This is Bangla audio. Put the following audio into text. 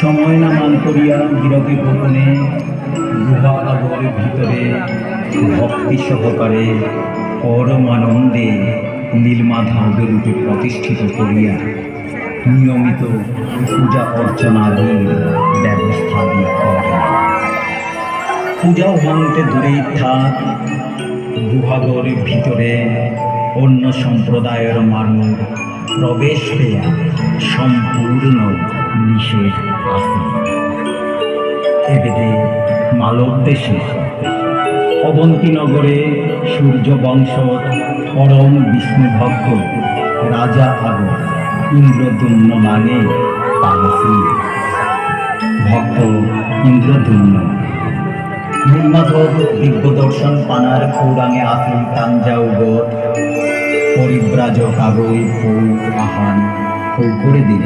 সময় না মান করিয়া বিরতি গোপনে গুহা ভিতরে ভক্তি সহকারে পরমানন্দে নীলমাধব রূপে প্রতিষ্ঠিত করিয়া নিয়মিত পূজা অর্চনাদির ব্যবস্থা দিয়ে করেন। পূজা হন্তে দূরেই থাক গুহাগরের ভিতরে অন্য সম্প্রদায়ের মানুষ প্রবেশ পেয়া সম্পূর্ণ নিষেধ আছে। এবেদে মালব দেশে অবন্তীনগরে সূর্য বংশ, পরম বিষ্ণু ভক্ত, রাজা আরও ইন্দ্রদুম্ন মানে পালসী। ভক্ত ইন্দ্রদুম্ন। নীলমাধব দিব্য দর্শন পানার কৌরাঙে আফিল তাঞ্জাউগর পরিব্রাজক আগৈ ফৌ আহান। করে দিল।